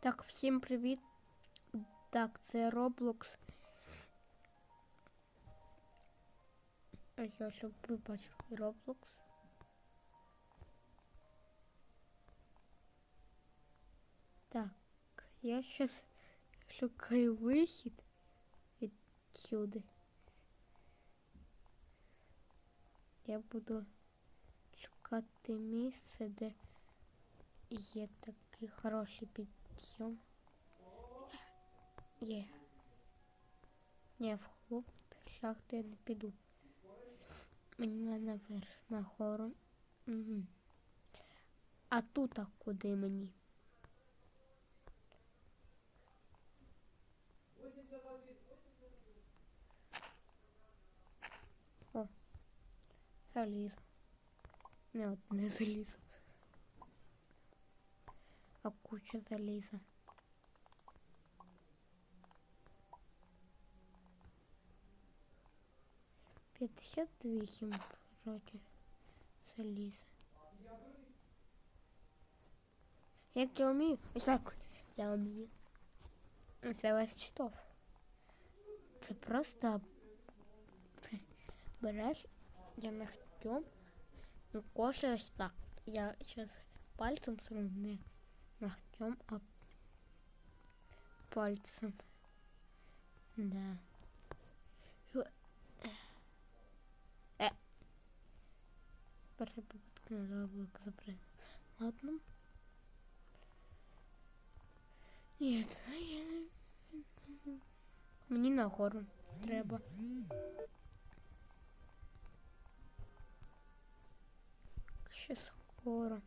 Так, всім привіт. Так, це Roblox. Ось, щоб ви бачили Roblox. Так, я зараз шукаю вихід відсюди. Я буду шукати місце, де є такий хороший підйом. Є. Ні, в клуб шахту я не піду. Мені наверх, нагору. Угу. А тут а куди мені? О, залізо. Не, от не залізо. А куча заліза. П'ятдесят вісім вроді заліза. Як я вмію? Ось так я вмію. Це весь читов. Це просто це я ногтем, ну кожа ось так. Я сейчас пальцем своим не ногтем, а пальцем. Да. Ю- Э. Перша попытка на заблок запрет. Ладно. Нет, я... не- Мені нагору треба. Ще скоро.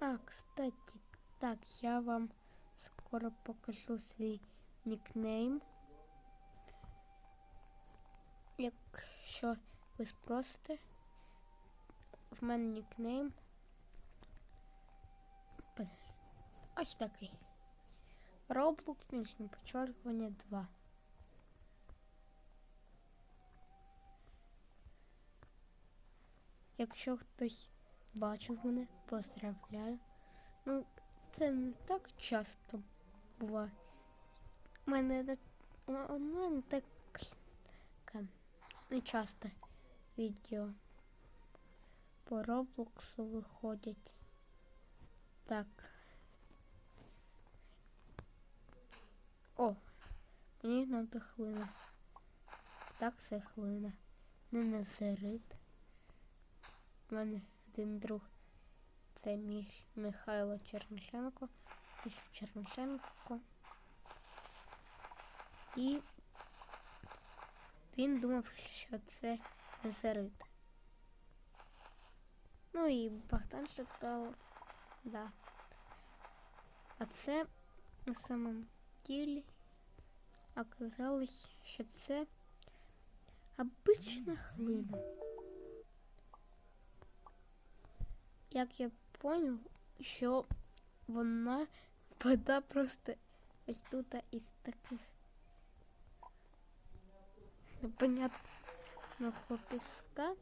А, кстати, так, я вам скоро покажу свій нікнейм. Якщо ви спросите, в мене нікнейм. Ось такий. Roblox, нижнє почерпування 2. Якщо хтось бачив мене, поздравляю. Ну, це не так часто буває. У мене, не- у мене так не часто відео по Роблоксу виходять. Так. О, мені надо хлина. Так це хлина. Не назерит. У мене один друг. Це мій Михайло Чернишенко. Чернишенко. І він думав, що це незерит. Ну і Богдан шукав. Да. А це на самом деле оказалось, що це обична хлина. Як я поняв, що вона вода просто ось тут із таких непонятного піска.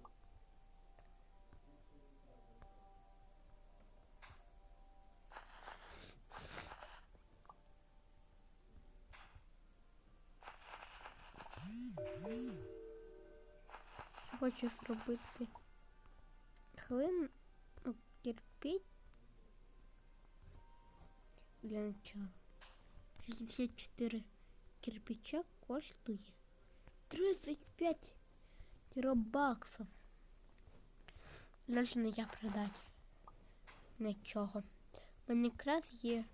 Хочу зробити ну, кирпич для начала. 64 кирпича коштує 35 робаксів. Можна я продати. Нічого. У мене якраз є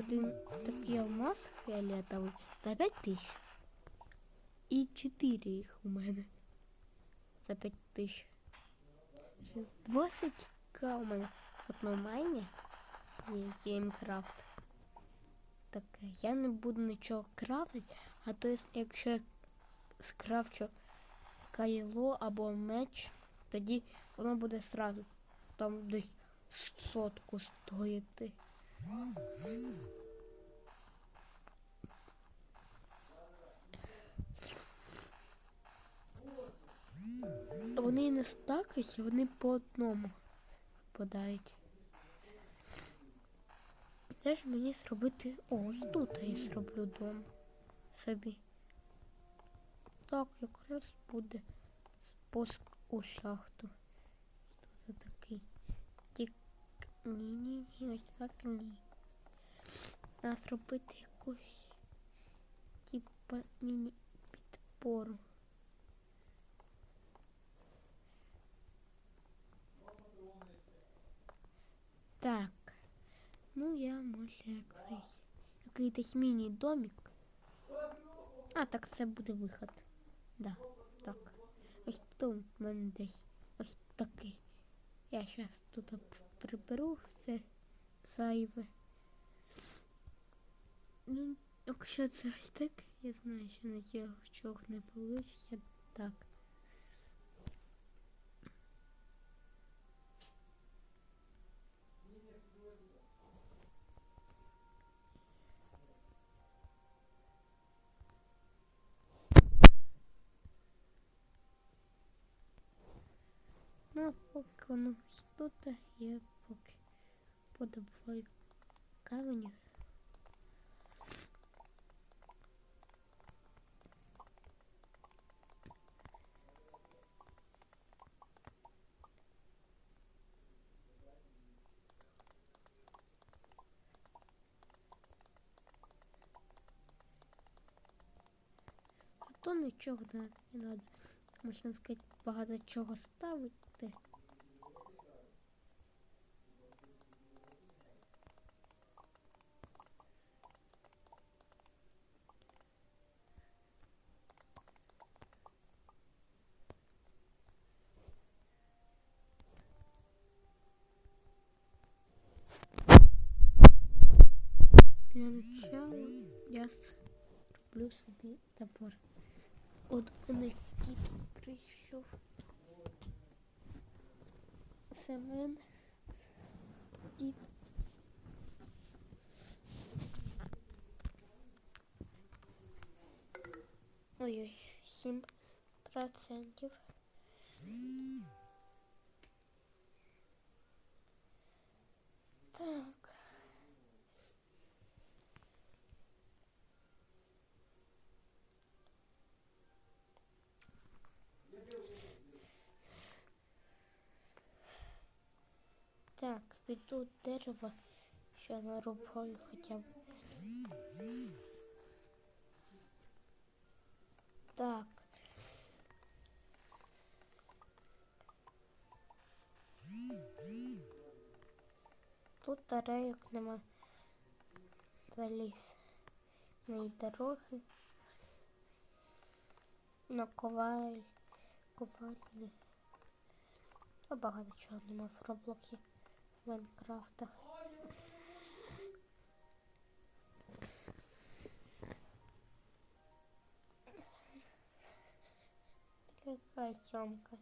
один такий алмаз фіолетовий за 5 тисяч. І 4 їх у мене за 5 тисяч. 20 к у мене в одному майні є Геймкрафт. Таке. Я не буду нічого крафтити, а то есть, якщо я скрафчу кайло або меч, тоді воно буде сразу там десь сотку стоїти. Вони не стакаються, вони по одному випадають. Де ж мені зробити. О, тут я зроблю дом собі. Так, якраз буде спуск у шахту. Що це такий? Тік. Ні-ні, ні, ось так ні. Треба зробити якусь типа міні-підпору. Так. Ну, я може якийсь. Міні-домик. А, так це буде виход. Да, так. Ось тут в мене десь ось такий. Я зараз тут приберу все зайве. Ну, якщо це ось так, я знаю, що нічого не вийде. Так. Ну, а ось тут, я поки подобаю камені. А то нічого не, не треба. Можна сказати, багато чого ставити. Для начала я зроблю собі топор. От мене кіт прийшов. Семен. Кіт. Ой-ой, сім процентів. Так. Піду дерево, що нарубаю хоча б. Так. Тут рейок нема. Заліз. На дороги. На коваль. Ковальні. Багато чого нема в Роблокі. майнкрафтах. Такая съемка.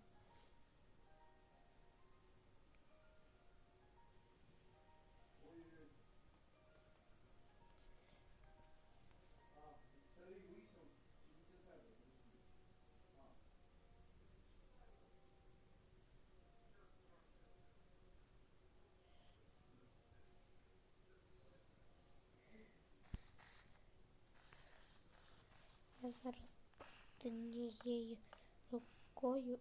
Зараз однією рукою.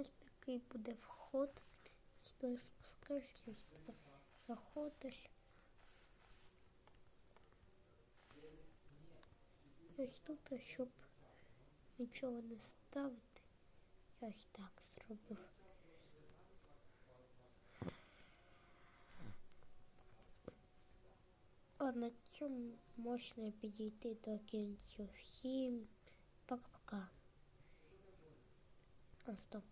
Ось такий буде вход. Ось туди спускаєшся, ось туди заходиш. Ось тут, щоб нічого не ставити, я ось так зробив. що на цьому можна підійти до кінцю. Всім пока-пока. А, стоп.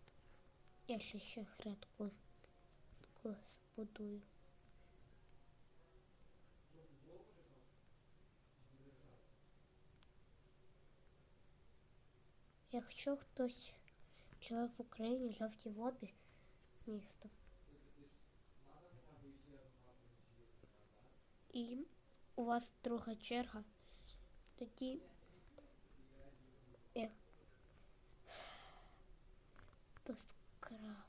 Я ще ще хрядку збудую. Якщо хтось живе в Україні, жовті води місто. І у вас друга черга, тоді як 그럼.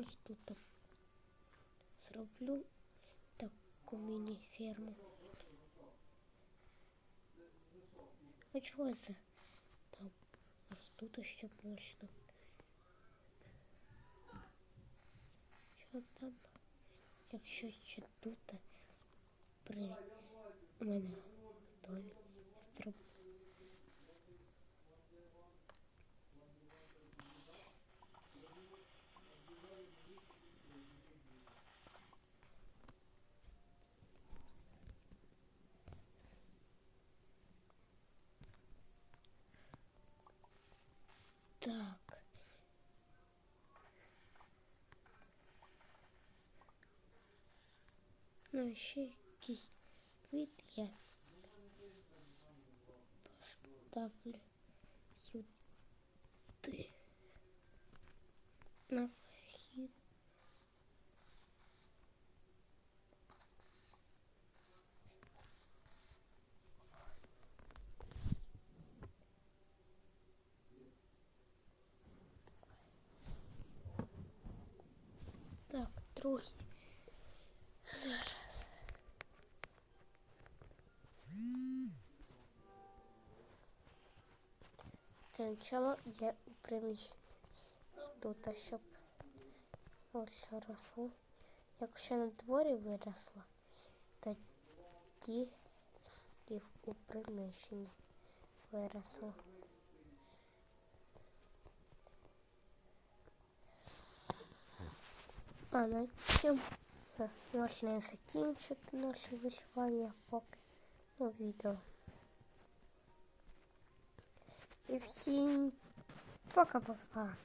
Ось тут зроблю таку міні-ферму. А чого це? Там ось тут ще можна. Що там? Якщо ще тут при мене Ну, і ще якийсь квіт я поставлю сюди. На вхід. Так, друзі. Зараз. Для начала я у приміщенні тут, щоб ось росло. Якщо на дворі виросла, тоді і у приміщенні виросло. А на цьому можна закінчити наше виживання поки ну, відео. І всім пока-пока.